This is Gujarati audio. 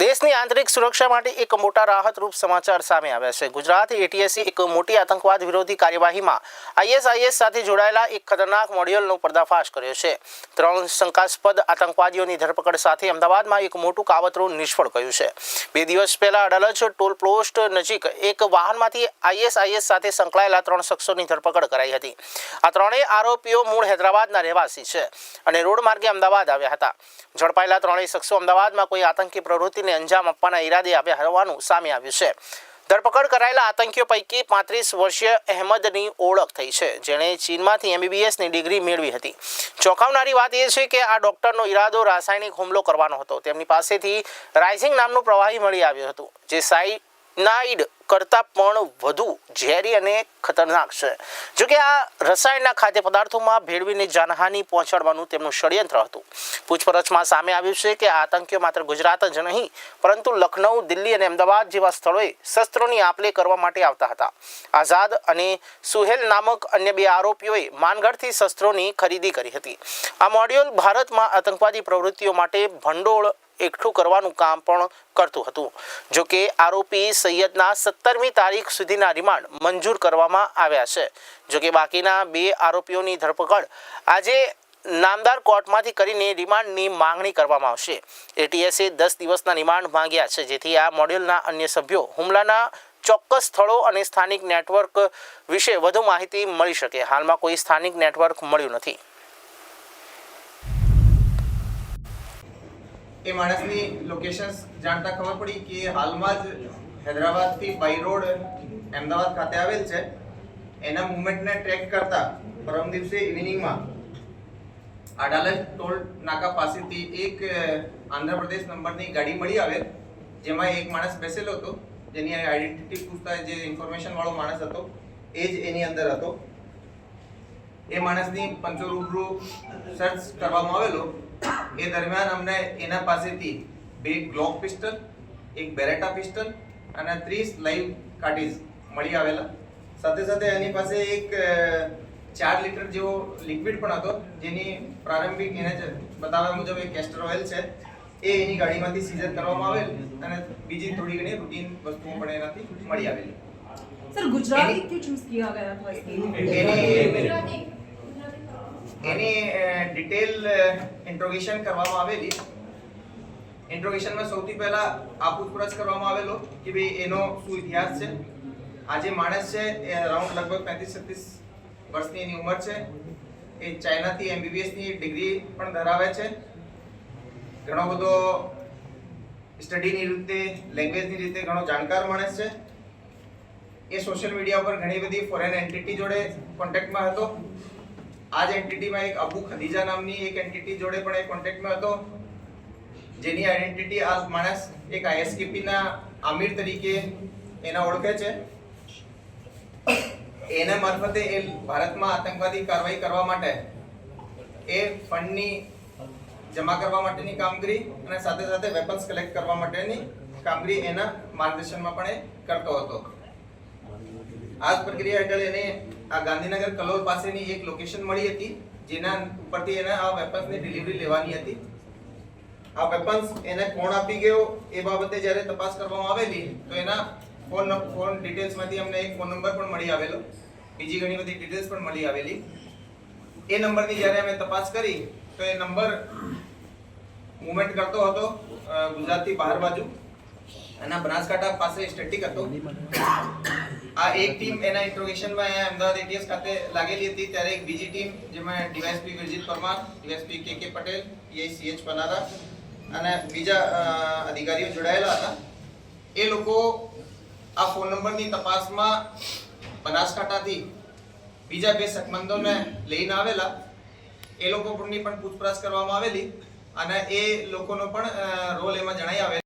દેશની આંતરિક સુરક્ષા માટે એક મોટા રાહતરૂપ સમાચાર સામે આવ્યા છે. ગુજરાત એટીએસી એક મોટી આતંકવાદ વિરોધી કાર્યવાહીમાં આઈએસઆઈએસ સાથે જોડાયેલા એક ખતરનાક મોડ્યુલનો પર્દાફાશ કર્યો છે. ત્રણ શંકાસ્પદ આતંકવાદીઓની ધરપકડ સાથે અમદાવાદમાં એક મોટું કાવતરું નિષ્ફળ ગયું છે. બે દિવસ પહેલા અડાલજ ટોલ પોસ્ટ નજીક એક વાહનમાંથી આઈએસઆઈએસ સાથે સંકળાયેલા ત્રણ શખ્સોની ધરપકડ કરાઈ હતી. આ ત્રણેય આરોપીઓ મૂળ હૈદરાબાદના રહેવાસી છે. અને રોડ માર્ગે અમદાવાદ આવ્યા હતા. ઝડપાયેલા ત્રણેય શખ્સો અમદાવાદમાં કોઈ આતંકી પ્રવૃત્તિને અંજામ આપવાના ઈરાદે આવ્યા હોવાનું સામે આવ્યું છે. ધરપકડ કરાયેલા આતંકીઓ પૈકી પાંત્રીસ વર્ષીય અહેમદની ઓળખ થઈ છે, જેણે ચીનમાંથી એમબીબીએસની ડિગ્રી મેળવી હતી. ચોંકાવનારી વાત એ છે કે આ ડૉક્ટરનો ઈરાદો રાસાયણિક હુમલો કરવાનો હતો. તેમની પાસેથી રાઇઝિંગ નામનું પ્રવાહી મળી આવ્યું હતું, જે સાઇનાઇડ કરતાં પણ વધુ ઝેરી અને ખતરનાક છે. જોકે આ રસાયણના ખાદ્ય પદાર્થોમાં ભેળવીને જાનહાનિ પહોંચાડવાનું તેમનું ષડયંત્ર હતું. પૂછપરછમાં સામે આવ્યું છે કે આતંકીઓ માત્ર ગુજરાત જ નહીં, પરંતુ લખનઉ, દિલ્હી અને અમદાવાદ જેવા સ્થળોએ શસ્ત્રોની આપલે કરવા માટે આવતા હતા. આઝાદ અને સુહેલ નામક અન્ય બે આરોપીઓએ માનગઢથી શસ્ત્રોની ખરીદી કરી હતી. આ મોડ્યુલ ભારતમાં આતંકવાદી પ્રવૃત્તિઓ માટે ભંડોળ એકઠું કરવાનું કામ પણ કરતું હતું. જો કે આરોપી સૈયદના સત્તરમી તારીખ સુધીના રિમાન્ડ મંજૂર કરવામાં આવ્યા છે. જો કે બાકીના બે આરોપીઓની ધરપકડ આજે નામદાર કોર્ટમાંથી કરીને રિમાન્ડની માંગણી કરવામાં આવશે. એટીએસે દસ દિવસના રિમાન્ડ માંગ્યા છે, જેથી આ મોડ્યુલના અન્ય સભ્યો હુમલાના ચોક્કસ સ્થળો અને સ્થાનિક નેટવર્ક વિશે વધુ માહિતી મળી શકે. હાલમાં કોઈ સ્થાનિક નેટવર્ક મળ્યું નથી. એ માણસની લોકેશન્સ જાણતા ખબર પડી કે હાલમાં જ હૈદરાબાદથી બાય રોડ અમદાવાદ ખાતે આવેલ છે. એના મુવમેન્ટને ટ્રેક કરતા પરમ દિવસે ઇવનિંગમાં અડાલજ ટોલ નાકા પાસેથી એક આંધ્રપ્રદેશ નંબરની ગાડી મળી આવે, જેમાં એક માણસ બેસેલો હતો. જેની આઈડેન્ટિટી પૂછતા જે ઇન્ફોર્મેશન વાળો માણસ હતો, એ જ એની અંદર હતો. એ માણસની પંચો રૂબરૂ સર્ચ કરવામાં આવેલો. એ દરમિયાન અમને એના પાસેથી બે ગ્લોક પિસ્ટલ, એક બેરેટા પિસ્ટલ અને ત્રીસ લાઈવ કાર્ટીઝ મળી આવેલા. સાથે સાથે એની પાસે એક ચાર લીટર જેવો લિક્વિડ પણ હતો, જેની પ્રારંભિક એને બતાવ્યા મુજબ એક કેસ્ટર ઓઇલ છે. એ એની ગાડીમાંથી સીઝર કરવામાં આવેલ અને બીજી થોડી ઘણી રૂટીન વસ્તુઓ પણ એનાથી મળી આવેલી. सर गुजराती एनी- क्यों चूज किया गया था इसके लिए એની એની ડિટેલ ઇન્ટ્રોગેશન કરવામાં આવેલી ઇન્ટ્રોગેશનમાં સૌથી પહેલા આ પૂછપરછ કરવામાં આવેલો કે ભાઈ એનો શું ઇતિહાસ છે આ જે માણસ છે એ અરાઉન્ડ લગભગ પેંત્રીસ છત્રીસ વર્ષની એની ઉંમર છે એ ચાઇનાથી એમબીબીએસ ની ડિગ્રી પણ ધરાવે છે ઘણો બધો સ્ટડીની રીતે લેંગ્વેજની રીતે ઘણો જાણકાર માણસ છે એ સોશિયલ મીડિયા ઉપર ઘણી બધી ફોરેન એન્ટિટી જોડે કોન્ટેક્ટમાં હતો. આ જ એન્ટિટીમાં એક અબુ ખદીજા નામની એક એન્ટિટી જોડે પણ એ કોન્ટેક્ટમાં હતો. જેની આઈડેન્ટિટી આ માણસ એક આઈએસકેપીના આમિર તરીકે એના ઓળખે છે. એના મારફતે એ ભારતમાં આતંકવાદી કાર્યવાહી કરવા માટે એ ફંડની જમા કરવા માટેની કામગીરી અને સાથે સાથે વેપન્સ કલેક્ટ કરવા માટેની કામગીરી એના માર્ગદર્શનમાં પણ એ કરતો હતો. આ પ્રક્રિયા હેઠળ એને આ ગાંધીનગર કલોલ પાસેની એક લોકેશન મળી હતી, જેના ઉપરથી એને આ વેપન્સની ડિલિવરી લેવાની હતી. આ વેપન્સ એને કોણ આપી ગયો એ બાબતે જ્યારે તપાસ કરવામાં આવેલી, તો એના ફોન ફોન ડિટેલ્સમાંથી અમને એક ફોન નંબર પણ મળી આવેલો. બીજી ઘણી બધી ડિટેલ્સ પણ મળી આવેલી. એ નંબરની જ્યારે અમે તપાસ કરી, તો એ નંબર મુવમેન્ટ કરતો હતો ગુજરાતથી બહાર બાજુ. અને બનાસકાંઠા પાસે સ્ટેટિક હતો. આ એક ટીમ એના ઇન્ટ્રોગેશનમાં અહીંયા અમદાવાદ એટીએસ ખાતે લાગેલી હતી. ત્યારે એક બીજી ટીમ જેમાં DYSP Virjit Parmar DYSP K K Patel PI CH Panara અને બીજા અધિકારીઓ જોડાયેલા હતા. એ લોકો આ ફોન નંબરની તપાસમાં બનાસકાંઠાથી બીજા બે શકમંદોને લઈને આવેલા. એ લોકો પણ પૂછપરછ કરવામાં આવેલી અને એ લોકોનો પણ રોલ એમાં જણાઈ આવેલો